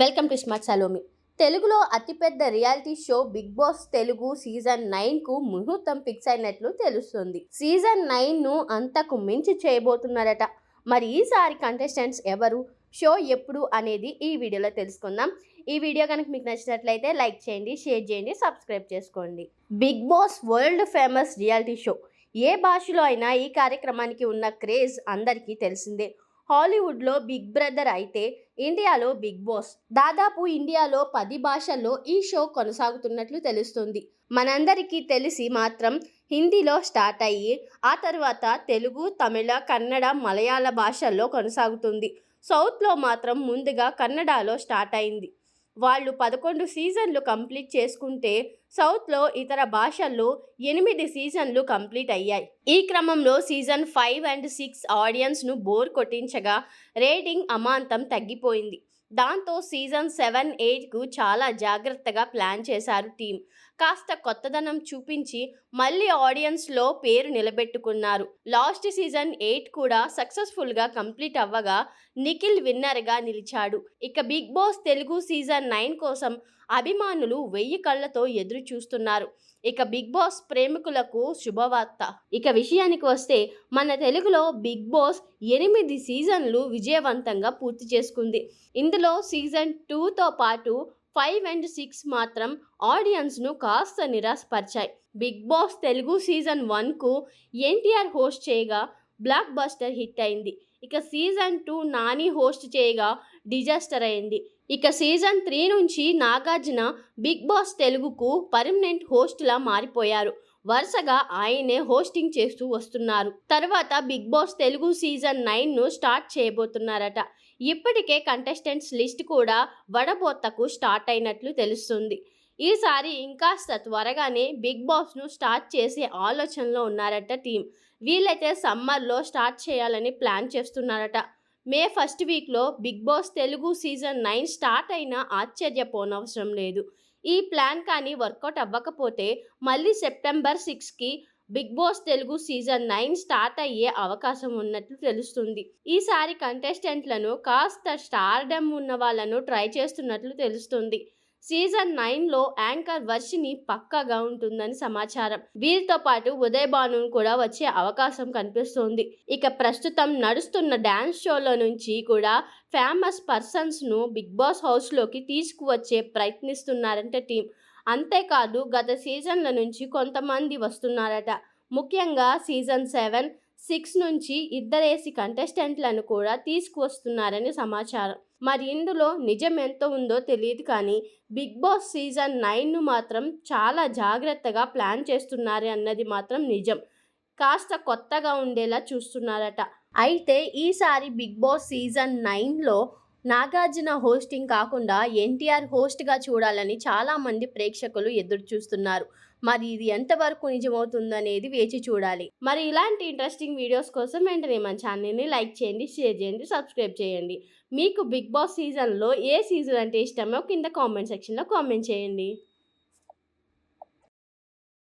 Welcome to smart Salomi. తెలుగులో అతిపెద్ద reality show Bigg Boss Telugu season నైన్కు ముహూర్తం ఫిక్స్ అయినట్లు తెలుస్తుంది. సీజన్ నైన్ను అంతకు మించి చేయబోతున్నారట. మరి ఈసారి కంటెస్టెంట్స్ ఎవరు? షో ఎప్పుడు అనేది ఈ వీడియోలో తెలుసుకుందాం. ఈ వీడియో కనుక మీకు నచ్చినట్లయితే లైక్ చేయండి షేర్ చేయండి సబ్స్క్రైబ్ చేసుకోండి. Bigg Boss world famous reality show. ఏ భాషలో అయినా ఈ కార్యక్రమానికి ఉన్న క్రేజ్ అందరికీ తెలిసిందే. హాలీవుడ్లో బిగ్ బ్రదర్ అయితే ఇండియాలో బిగ్ బాస్. దాదాపు ఇండియాలో పది భాషల్లో ఈ షో కొనసాగుతున్నట్లు తెలుస్తుంది. మనందరికీ తెలిసి మాత్రం హిందీలో స్టార్ట్ అయ్యి ఆ తర్వాత తెలుగు తమిళ కన్నడ మలయాళ భాషల్లో కొనసాగుతుంది. సౌత్లో మాత్రం ముందుగా కన్నడలో స్టార్ట్ అయింది. వాళ్ళు పదకొండు సీజన్లు కంప్లీట్ చేసుకుంటే సౌత్లో ఇతర భాషల్లో ఎనిమిది సీజన్లు కంప్లీట్ అయ్యాయి. ఈ క్రమంలో సీజన్ ఫైవ్ అండ్ సిక్స్ ఆడియన్స్ను బోర్ కొట్టించగా రేటింగ్ అమాంతం తగ్గిపోయింది. దాంతో సీజన్ సెవెన్ ఎయిట్కు చాలా జాగ్రత్తగా ప్లాన్ చేశారు టీం కాస్త కొత్తదనం చూపించి మళ్ళీ ఆడియన్స్లో పేరు నిలబెట్టుకున్నారు. లాస్ట్ సీజన్ ఎయిట్ కూడా సక్సెస్ఫుల్గా కంప్లీట్ అవ్వగా నిఖిల్ విన్నర్గా నిలిచాడు. ఇక Bigg Boss Telugu season nine కోసం అభిమానులు వెయ్యి కళ్ళతో ఎదురు చూస్తున్నారు ఇక బిగ్ బాస్ ప్రేమికులకు శుభవార్త. ఇక విషయానికి వస్తే మన తెలుగులో బిగ్ బాస్ ఎనిమిది సీజన్లు విజయవంతంగా పూర్తి చేసుకుంది. ఇందులో సీజన్ టూతో పాటు ఫైవ్ అండ్ సిక్స్ మాత్రం ఆడియన్స్ను కాస్త నిరాశపరిచాయి. బిగ్ బాస్ తెలుగు సీజన్ వన్కు ఎన్టీఆర్ హోస్ట్ చేయగా బ్లాక్ బస్టర్ హిట్ అయింది. ఇక సీజన్ టూ నాని హోస్ట్ చేయగా డిజాస్టర్ అయింది. ఇక సీజన్ త్రీ నుంచి నాగార్జున బిగ్ బాస్ తెలుగుకు పర్మనెంట్ హోస్ట్లా మారిపోయారు. వరుసగా ఆయనే హోస్టింగ్ చేస్తూ వస్తున్నారు. తర్వాత బిగ్ బాస్ తెలుగు సీజన్ నైన్ను స్టార్ట్ చేయబోతున్నారట. ఇప్పటికే కంటెస్టెంట్స్ లిస్ట్ కూడా వడబోత్తకు స్టార్ట్ అయినట్లు తెలుస్తుంది. ఈసారి ఇంకాస్త త్వరగానే బిగ్ బాస్ను స్టార్ట్ చేసే ఆలోచనలో ఉన్నారట టీం. వీలైతే సమ్మర్లో స్టార్ట్ చేయాలని ప్లాన్ చేస్తున్నారట. మే ఫస్ట్ వీక్లో Bigg Boss Telugu season nine start అయినా ఆశ్చర్యపోనవసరం లేదు. ఈ ప్లాన్ కానీ వర్కౌట్ అవ్వకపోతే మళ్ళీ సెప్టెంబర్ సిక్స్కి Bigg Boss Telugu season nine start అయ్యే అవకాశం ఉన్నట్లు తెలుస్తుంది. ఈసారి కంటెస్టెంట్లను కాస్త స్టార్డమ్ ఉన్న వాళ్ళను ట్రై చేస్తున్నట్లు తెలుస్తుంది. సీజన్ నైన్లో యాంకర్ వర్షిని పక్కాగా ఉంటుందని సమాచారం. వీరితో పాటు ఉదయ్ భాను కూడా వచ్చే అవకాశం కనిపిస్తోంది. ఇక ప్రస్తుతం నడుస్తున్న డ్యాన్స్ షోలో నుంచి కూడా ఫేమస్ పర్సన్స్ను బిగ్ బాస్ హౌస్లోకి తీసుకువచ్చే ప్రయత్నిస్తున్నారంట టీం. అంతేకాదు గత సీజన్ల నుంచి కొంతమంది వస్తున్నారట. ముఖ్యంగా సీజన్ సెవెన్ సిక్స్ నుంచి ఇద్దరేసి కంటెస్టెంట్లను కూడా తీసుకువస్తున్నారని సమాచారం. మరి ఇందులో నిజం ఎంత ఉందో తెలియదు కానీ బిగ్ బాస్ సీజన్ నైన్ను మాత్రం చాలా జాగ్రత్తగా ప్లాన్ చేస్తున్నారు అన్నది మాత్రం నిజం. కాస్త కొత్తగా ఉండేలా చూస్తున్నారట. అయితే ఈసారి బిగ్ బాస్ సీజన్ నైన్లో నాగార్జున హోస్టింగ్ కాకుండా ఎన్టీఆర్ హోస్ట్గా చూడాలని చాలామంది ప్రేక్షకులు ఎదురు చూస్తున్నారు మరి ఇది ఎంతవరకు నిజమవుతుందనేది వేచి చూడాలి. మరి ఇలాంటి ఇంట్రెస్టింగ్ వీడియోస్ కోసం వెంటనే మన ఛానల్ని లైక్ చేయండి షేర్ చేయండి సబ్స్క్రైబ్ చేయండి. మీకు బిగ్ బాస్ సీజన్లో ఏ సీజన్ అంటే ఇష్టమో కింద కామెంట్ సెక్షన్లో కామెంట్ చేయండి.